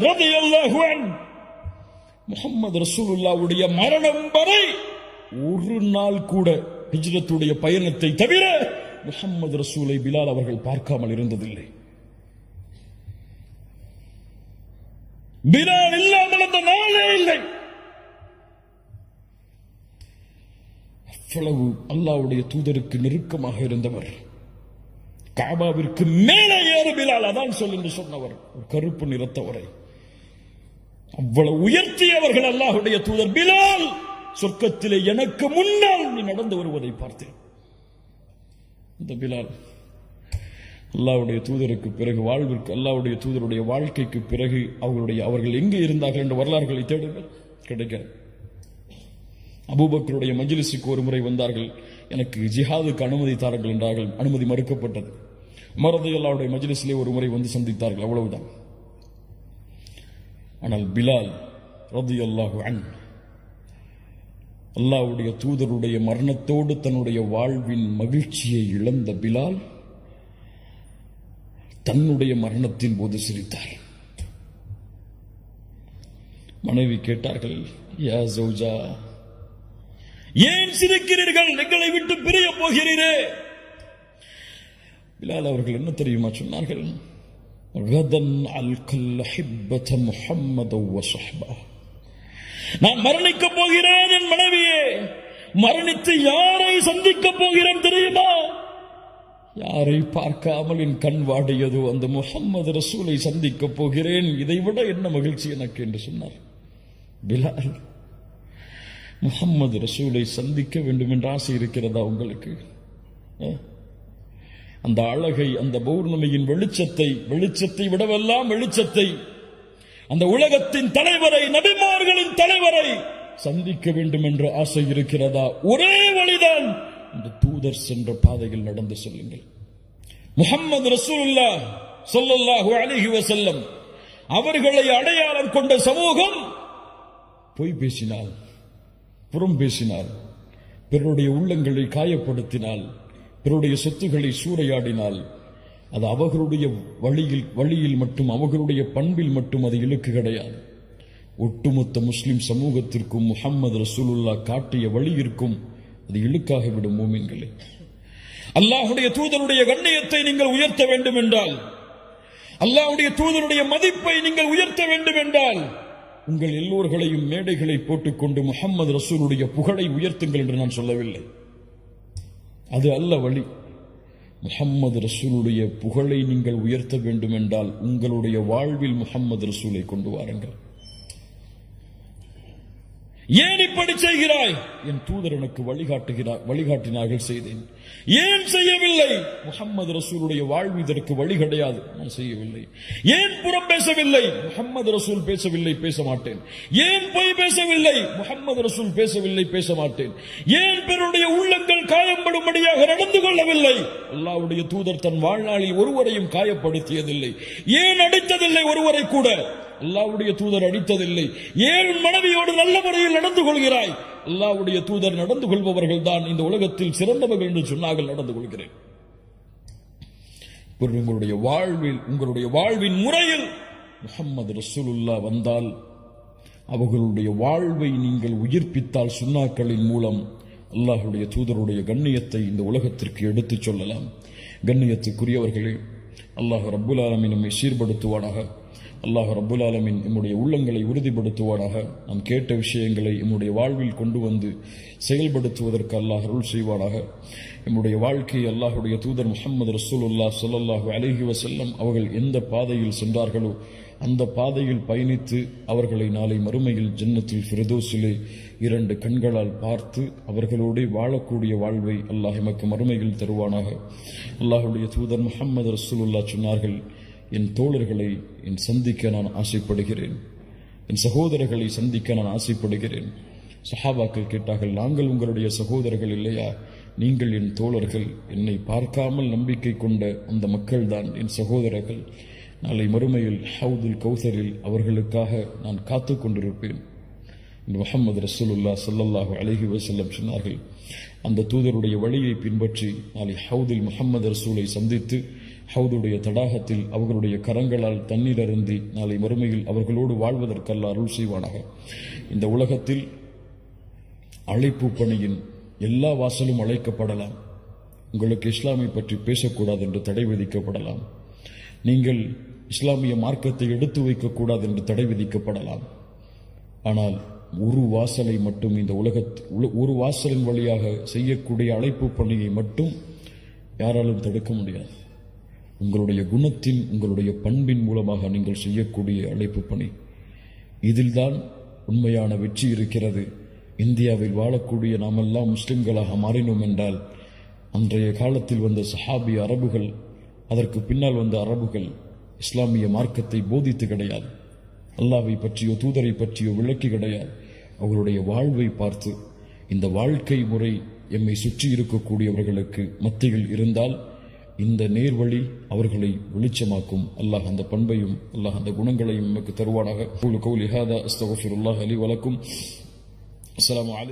பிலால் ரலியல்லாஹு முகமது ரசூலுல்லாவுடைய மரணம் வரை ஒரு நாள் கூட ஹிஜ்ரத்துடைய பயணத்தை தவிர முகமது ரசூலை பிலால் அவர்கள் பார்க்காமல் இருந்ததில்லை. பிலால் இல்லாமல் அந்த நாளே இல்லை. அவ்வளவு அல்லாவுடைய தூதருக்கு நெருக்கமாக இருந்தவர். காபாவிற்கு மேலே ஏறு பிலால் அதான் சொல் என்று சொன்னவர். ஒரு கருப்பு நிறத்தவரை. அவ்வளவு உயர்த்தியவர்கள் அல்லாஹுடைய தூதர் பிலால் சொர்க்கத்திலே எனக்கு முன்னால் நீ நடந்து வருவதை பார்த்தேன். இந்த பிலால் அல்லாவுடைய தூதருக்கு பிறகு வாழ்விற்கு அல்லாவுடைய தூதருடைய வாழ்க்கைக்கு பிறகு அவர்களுடைய அவர்கள் எங்கே இருந்தார்கள் என்ற வரலாறுகளை தேடுங்கள். கிடைக்காது. அபூபக்கருடைய மஜ்லிஸுக்கு ஒரு முறை வந்தார்கள். எனக்கு ஜிஹாதுக்கு அனுமதி தாருங்கள் என்றார்கள். அனுமதி மறுக்கப்பட்டது. மரதையல்லாவுடைய அல்லாவுடைய ஒரு முறை வந்து சந்தித்தார்கள். அவ்வளவுதான். ஆனால் பிலால் ரதி அல்லாஹு அன் அல்லாவுடைய தூதருடைய மரணத்தோடு தன்னுடைய வாழ்வின் மகிழ்ச்சியை இழந்த பிலால் தன்னுடைய மரணத்தின் போது சிரித்தார். மனைவி கேட்டார்கள் யா ஜௌஜா ஏன் சிரிக்கிறீர்கள்? எங்களை விட்டு பிரிய போகிறீரே. பிலால் அவர்கள் என்ன தெரியுமா சொன்னார்கள்? غدا ألقى الأحبة محمدا وصحبه நான் மரணிக்கப் போகிறேன் என் மனைவியே மரணித்து யாரை சந்திக்கப் போகிறேன் தெரியுமா யாரை பார்க்காமல் என் கண் வாடியதோ அந்த முகம்மது ரசூலை சந்திக்கப் போகிறேன் இதை விட என்ன மகிழ்ச்சி எனக்கு என்று சொன்னார் பிலால் முகம்மது ரசூலை சந்திக்க வேண்டும் என்ற ஆசை இருக்கிறதா உங்களுக்கு அஹ்? அந்த அழகை அந்த பௌர்ணமியின் வெளிச்சத்தை வெளிச்சத்தை விடவெல்லாம் வெளிச்சத்தை அந்த உலகத்தின் தலைவரை நபிமார்களின் தலைவரை சந்திக்க வேண்டும் என்ற ஆசை இருக்கிறதா? ஒரே வழிதான் இந்த தூதர் சென்ற பாதையில் நடந்து செல்லுங்கள். முகம்மது ரசூல்லா சொல்லல்லாஹு அலைஹி வசல்லம் அவர்களை அடையாளம் கொண்ட சமூகம் பொய் பேசினால் புறம் பேசினால் பிறருடைய உள்ளங்களை காயப்படுத்தினால் பிறருடைய சொத்துக்களை சூறையாடினால் அது அவர்களுடைய வழியில் வழியில் மட்டும் அவர்களுடைய பண்பில் மட்டும் அது இழுக்கு கிடையாது. ஒட்டுமொத்த முஸ்லிம் சமூகத்திற்கும் முஹம்மது ரசூலுல்லா காட்டிய வழியிற்கும் அது இழுக்காக விடும் மூமின்களே. அல்லாஹுடைய தூதருடைய கண்ணியத்தை நீங்கள் உயர்த்த வேண்டும் என்றால் அல்லாஹுடைய தூதருடைய மதிப்பை நீங்கள் உயர்த்த வேண்டும் என்றால் உங்கள் எல்லோர்களையும் மேடைகளை போட்டுக்கொண்டு முகம்மது ரசூலுடைய புகழை உயர்த்துங்கள் என்று நான் சொல்லவில்லை. அது அல்ல வழி. முகம்மது ரசூலுடைய புகழை நீங்கள் உயர்த்த வேண்டும் என்றால் உங்களுடைய வாழ்வில் முகம்மது ரசூலை கொண்டு வாருங்கள். ஏன் இப்படி செய்கிறாய்? என் தூதர் எனக்கு வழிகாட்டுகிறார் வழிகாட்டினார்கள் செய்தேன். ஏன் செய்யவில்லை? முகம்மது ரசூலுடைய வாழ்வு இதற்கு வழி கிடையாது. நான் செய்யவில்லை. ஏன் புறம் பேசவில்லை? முகம்மது ரசூல் பேசவில்லை பேச மாட்டேன். ஏன் பொய் பேசவில்லை? முகம்மது ரசூல் பேசவில்லை பேச மாட்டேன். ஏன் பெருடைய உள்ளங்கள் காயப்படும்படியாக நடந்து கொள்ளவில்லை. அல்லாவுடைய தூதர் தன் வாழ்நாளில் ஒருவரையும் காயப்படுத்தியதில்லை. ஏன் அடித்ததில்லை ஒருவரை கூட? அல்லாவுடைய தூதர் அடித்ததில்லை. ஏன் மனைவியோடு நல்ல முறையில் நடந்து கொள்கிறாய்? அல்லாவுடைய தூதர் நடந்து கொள்பவர்கள் தான் இந்த உலகத்தில் சிறந்தவர்கள் என்று சொன்னார்கள் நடந்து கொள்கிறேன். உங்களுடைய வாழ்வில் உங்களுடைய வாழ்வின் முறையில் முகம்மது ரசூலுல்லா வந்தால் அவர்களுடைய வாழ்வை நீங்கள் உயிர்ப்பித்தால் சுண்ணாக்களின் மூலம் அல்லாஹுடைய தூதருடைய கண்ணியத்தை இந்த உலகத்திற்கு எடுத்துச் சொல்லலாம். கண்ணியத்துக்குரியவர்களே அல்லாஹ் ரப்புல் ஆலமின் நம்மை சீர்படுத்துவானாக. அல்லாஹ் ரப்புல் ஆலமின் நம்முடைய உள்ளங்களை உறுதிப்படுத்துவானாக. நாம் கேட்ட விஷயங்களை நம்முடைய வாழ்வில் கொண்டு வந்து செயல்படுத்துவதற்கு அல்லாஹ் அருள் செய்வானாக. நம்முடைய வாழ்க்கையை அல்லாஹுடைய தூதர் முஹம்மது ரசூலுல்லாஹ் சொல்லல்லாஹு அலஹி வசல்லம் அவர்கள் எந்த பாதையில் சென்றார்களோ அந்த பாதையில் பயணித்து அவர்களை நாளை மறுமையில் ஜன்னத்தில் ஃபிரதோஸிலே இரண்டு கண்களால் பார்த்து அவர்களோடு வாழக்கூடிய வாழ்வை அல்லாஹ் எமக்கு மறுமையில் தருவானாக. அல்லாஹுடைய தூதர் முஹம்மது ரசூலுல்லா சொன்னார்கள் என் தோழர்களை என் சந்திக்க நான் ஆசைப்படுகிறேன். என் சகோதரர்களை சந்திக்க நான் ஆசைப்படுகிறேன். சஹாபாக்கள் கேட்டார்கள் நாங்கள் உங்களுடைய சகோதரர்கள் இல்லையா? நீங்கள் என் தோழர்கள். என்னை பார்க்காமல் நம்பிக்கை கொண்ட அந்த மக்கள்தான் என் சகோதரர்கள். நாளை மறுமையில் ஹவுதுல் கௌசரில் அவர்களுக்காக நான் காத்து கொண்டிருப்பேன். முகமது ரசூலுல்லா சல்லல்லாஹு அலஹி வசல்லம் சொன்னார்கள் அந்த தூதருடைய வழியை பின்பற்றி நாளை ஹவுதில் முகமது ரசூலை சந்தித்து ஹவுதுடைய தடாகத்தில் அவர்களுடைய கரங்களால் தண்ணீர் அருந்தி நாளை மறுமையில் அவர்களோடு வாழ்வதற்கல்ல அருள் செய்வானாக. இந்த உலகத்தில் அழைப்பு பணியின் எல்லா வாசலும் அழைக்கப்படலாம். உங்களுக்கு இஸ்லாமை பற்றி பேசக்கூடாது என்று தடை விதிக்கப்படலாம். நீங்கள் இஸ்லாமிய மார்க்கத்தை எடுத்து வைக்கக்கூடாது என்று தடை விதிக்கப்படலாம். ஆனால் ஒரு வாசலை மட்டும் இந்த உலகத் ஒரு வாசலின் வழியாக செய்யக்கூடிய அழைப்பு பணியை மட்டும் யாராலும் தடுக்க முடியாது. உங்களுடைய குணத்தின் உங்களுடைய பண்பின் மூலமாக நீங்கள் செய்யக்கூடிய அழைப்பு பணி. இதில்தான் உண்மையான வெற்றி இருக்கிறது. இந்தியாவில் வாழக்கூடிய நாமெல்லாம் முஸ்லிம்களாக மாறினோம் என்றால் அன்றைய காலத்தில் வந்த சஹாபி அரபுகள் அதற்கு பின்னால் வந்த அரபுகள் இஸ்லாமிய மார்க்கத்தை போதித்து கிடையாது. அல்லாவை பற்றியோ தூதரை பற்றியோ விளக்கி கிடையாது அவர்களுடைய வாழ்வை பார்த்து இந்த வாழ்க்கை முறை எம்மை சுற்றி இருக்கக்கூடியவர்களுக்கு மத்தியில் இருந்தால் இந்த நேர்வழி அவர்களை வெளிச்சமாக்கும். அல்லாஹ் அந்த பண்பையும் அல்லாஹ் அந்த குணங்களையும் நமக்கு தருவானாக. கௌலி ஹாதா அலி வலக்கும். அஸ்லாம்